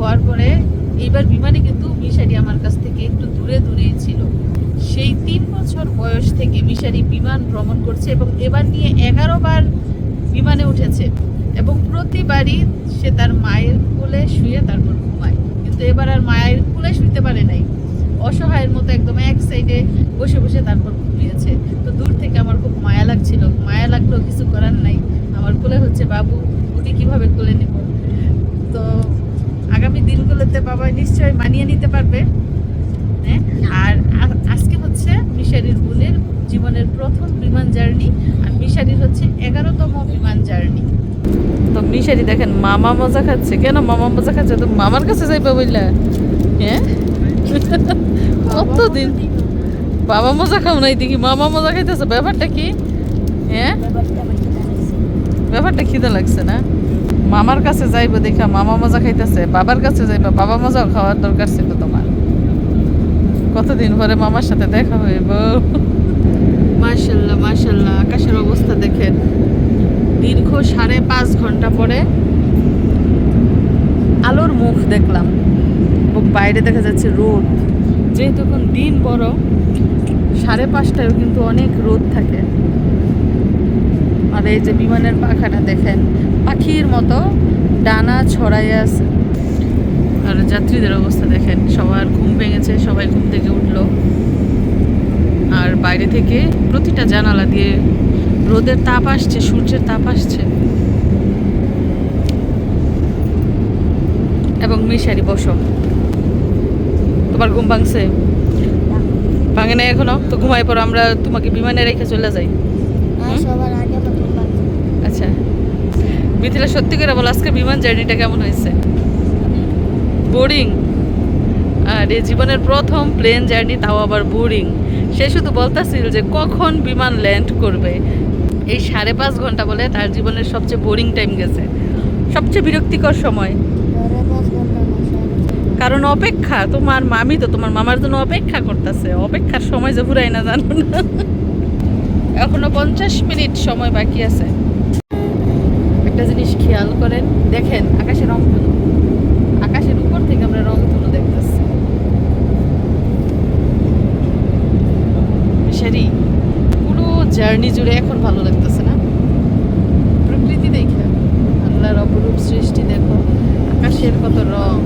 হওয়ার পরে এইবার বিমানে কিন্তু মিশারি আমার কাছ থেকে একটু দূরে দূরেই ছিল। সেই তিন বছর বয়স থেকে মিশারি বিমান ভ্রমণ করছে এবং এবার নিয়ে এগারো বার বিমানে উঠেছে এবং প্রতিবারই সে তার মায়ের কোলে শুয়ে তারপর ঘুমায়। কিন্তু এবার আর মায়ের কোলে শুইতে পারে নাই। অসহায়ের মতো একদম এক সাইডে বসে বসে তারপর ঘুমিয়েছে। তো দূর থেকে আমার খুব মায়া লাগছিল। মায়া লাগলেও কিছু করার নাই। আমার কোলে হচ্ছে, বাবু, ওকে কীভাবে কোলে নেব? তো আগামী দিনগুলোতে বাবা নিশ্চয়ই মানিয়ে নিতে পারবে। হ্যাঁ? আর আজকে হচ্ছে মিশারির বোনের জীবনের প্রথম বিমান জার্নি আর মিশারির হচ্ছে এগারোতম বিমান জার্নি। তো মিশারি দেখেন মামা মজা খাচ্ছে। কেন মামা মজা খাচ্ছে? তো মামার কাছে যাইবা বললা হ্যাঁ? কতদিন? বাবা মজা খাও নাই দেখি মামা মজা খাইতেছে। ব্যাপারটা কি? হ্যাঁ? ব্যাপারটা খিদে লাগছে না? মামার কাছে যাইবো দেখা, মামা মজা খাইতেছে, বাবার কাছে যাইবা, বাবা মজাও খাওয়ার দরকার ছিল তোমার। কতদিন পরে মামার সাথে দেখা হইব? মাশাল্লাহ মাশাল্লাহ, আকাশের অবস্থা দেখেন। দীর্ঘ সাড়ে পাঁচ ঘণ্টা পরে আলোর মুখ দেখলাম। বাইরে দেখা যাচ্ছে রোদ। যেহেতু এখন দিন বড়, সাড়ে পাঁচটায়ও কিন্তু অনেক রোদ থাকে। আর এই যে বিমানের পাখাটা দেখেন, পাখির মতো ডানা ছড়াইয়া আছে। আর যাত্রীদের অবস্থা দেখেন, সবার ঘুম ভেঙেছে, সবাই ঘুম থেকে উঠল। আর বাইরে থেকে প্রতিটা জানালা দিয়ে রোদের তাপ আসছে, সূর্যের তাপ আসছে। এবং মিশারি বসো। তোমার ঘুম ভাঙছে? ভাঙে নাই এখনও? তো ঘুমাই পর আমরা তোমাকে বিমানে রেখে চলে যাই সবার আগে প্রথম বাচ্চা আচ্ছা মিথিলা, সত্যি করে বলো আজকে বিমান জার্নিটা কেমন হয়েছে? বোরিং। আর এই জীবনের প্রথম প্লেন জার্নি, তাও আবার বোরিং। সে শুধু বলতেছিল যে কখন বিমান ল্যান্ড করবে। এই সাড়ে পাঁচ ঘণ্টা বলে তার জীবনের সবচেয়ে বোরিং টাইম গেছে। সবচেয়ে বিরক্তিকর সময়। কারণ অপেক্ষা, তোমার মামি তো তোমার মামার জন্য অপেক্ষা করতেছে। অপেক্ষার সময় যে ফুরাই না, জানো না। এখনও পঞ্চাশ মিনিট সময় বাকি আছে। একটা জিনিস খেয়াল করেন, দেখেন আকাশে রং তুলো। আকাশের উপর থেকে আমরা রং তুলো দেখতেছি। মিশারি পুরো জার্নি জুড়ে এখন ভালো লাগতেছে না? প্রকৃতি দেখে, আল্লাহর অপরূপ সৃষ্টি দেখো, আকাশের কত রং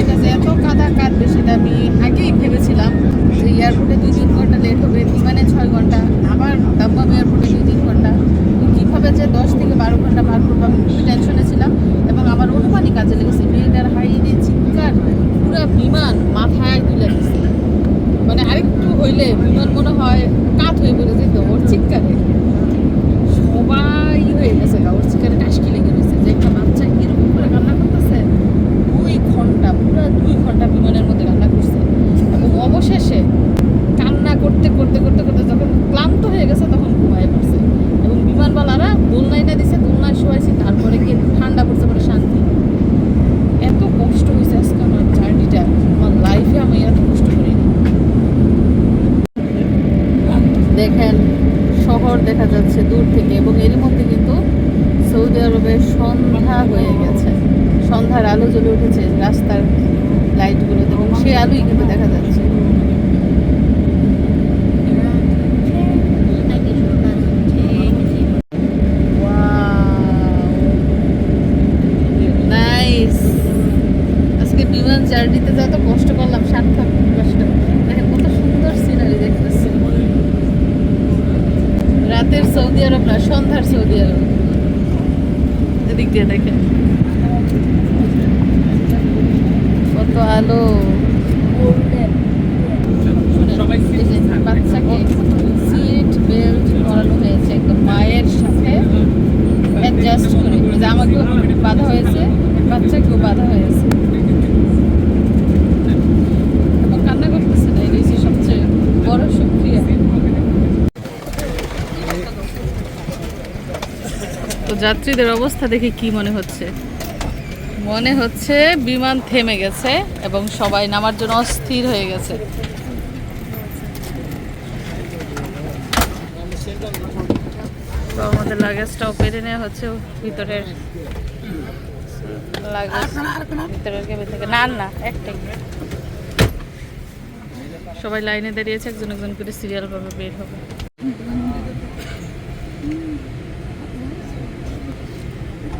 এটা যে এত কাদা কাঁদবে সেটা আমি আগেই ভেবেছিলাম যে এয়ারপোর্টে দুই তিন ঘণ্টা লেট হবে বিমানে ছয় ঘণ্টা আবার দাম্বাম এয়ারপোর্টে দুই তিন ঘণ্টা তো কীভাবে যে দশ থেকে বারো ঘণ্টা পার করব আমি খুবই টেনশনে ছিলাম এবং আমার অনুমানই কাজে লেগেছে মেয়েটার হাইরে চিৎকার পুরো বিমান মাথায় তুলে দিচ্ছে মানে আরেকটু হইলে বিমান মনে হয় কাত হয়ে পড়ে যেত, ওর চিৎকারে। সবাই হয়ে গেছে, ওর চিৎকারে টাসকি লেগে রয়েছে যে একটা বাচ্চা কীরকম করে রান্না করতেছে, দুই ঘণ্টা, পুরো দুই ঘণ্টা বিমানের মধ্যে কান্না করছে এবং অবশেষে কান্না করতে করতে করতে করতে যখন ক্লান্ত হয়ে গেছে তখন ঘুমায় পড়ছে এবং বিমানবালারা দোলনায় না দিছে দোলনায় শোয়াইছি তারপরে কি ঠান্ডা পড়ছে পরে শান্তি এত কষ্ট হয়েছে আজকে আমার জার্নিটা আমার লাইফে আমি এত কষ্ট করিনি দেখেন, শহর দেখা যাচ্ছে দূর থেকে এবং এর মধ্যে কিন্তু সৌদি আরবে সন্ধ্যা হয়ে গেছে। সন্ধ্যার আলো জ্বলে উঠেছে রাস্তার লাইটগুলোতে এবং সেই আলোই কিন্তু দেখা যাচ্ছে নাইস আজকে বিমান জার্নিতে যত কষ্ট করলাম সার্থক কষ্ট দেখেন কত সুন্দর সিনারি দেখতেছি রাতের সৌদি আরব না সন্ধ্যার সৌদি আরব। এদিক দিয়ে দেখেন। কত আলো। বাচ্চাকে সিট বেল্ট করানো হয়েছে একদম মায়ের সাথে। অ্যাডজাস্ট করে। আমাকেও বাধা হয়েছে। বাচ্চাকেও বাধা হয়েছে এবং কান্না করতেছে না এটাই হচ্ছে সবচেয়ে বড় সুক্রিয়া তো যাত্রীদের অবস্থা দেখে কি মনে হচ্ছে? মনে হচ্ছে বিমান থেমে গেছে এবং সবাই নামার জন্য অস্থির হয়ে গেছে। আমাদের লাগেজটাও পেরে নেওয়া হচ্ছে, ভিতরের লাগেজ ভিতরের থেকে। না না সবাই লাইনে দাঁড়িয়েছে একজন একজন করে সিরিয়াল ভাবে বের হবে।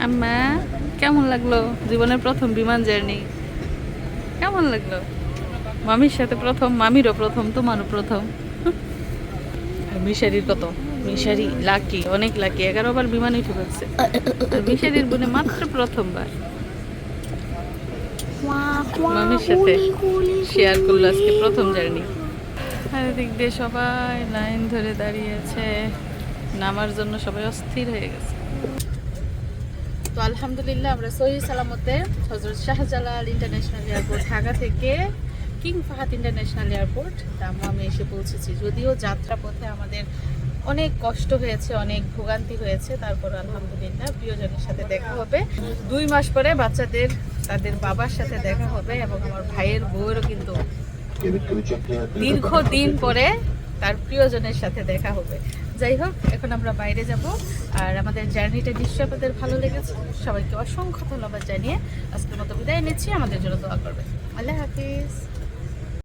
আম্মা, কেমন লাগল? জীবনের প্রথম বিমান জার্নি। কেমন লাগল? মামির সাথে প্রথম, মামিরও প্রথম, তোমারও প্রথম। মিশারির কত? মিশারি লাকি অনেক লাকি এগারো বার বিমান উঠে পড়ছে মিশারির বোনে মাত্র প্রথমবার। মামির সাথে শেয়ার করল আজকে প্রথম জার্নি। আর এদিক দিয়ে সবাই লাইন ধরে দাঁড়িয়েছে নামার জন্য সবাই অস্থির হয়ে গেছে। তো আলহামদুলিল্লাহ আমরা সহি সালামতে হজরত শাহজালাল ইন্টারন্যাশনাল এয়ারপোর্ট, ঢাকা থেকে কিং ফাহাদ ইন্টারন্যাশনাল এয়ারপোর্ট দাম্মামে এসে পৌঁছেছি। যদিও যাত্রা পথে আমাদের অনেক কষ্ট হয়েছে, অনেক ভোগান্তি হয়েছে, তারপর আলহামদুলিল্লাহ প্রিয়জনের সাথে দেখা হবে। দুই মাস পরে বাচ্চাদের, তাদের বাবার সাথে দেখা হবে এবং আমার ভাইয়ের বউয়েরও কিন্তু দীর্ঘদিন পরে তার প্রিয়জনের সাথে দেখা হবে। যাই হোক, এখন আমরা বাইরে যাব। আর আমাদের জার্নিটা নিশ্চয়ই আপনাদের ভালো লেগেছে। সবাইকে অসংখ্য ধন্যবাদ জানিয়ে আজকের মতো বিদায় নিচ্ছি। আমাদের জন্য দোয়া করবে আল্লাহ হাফিজ।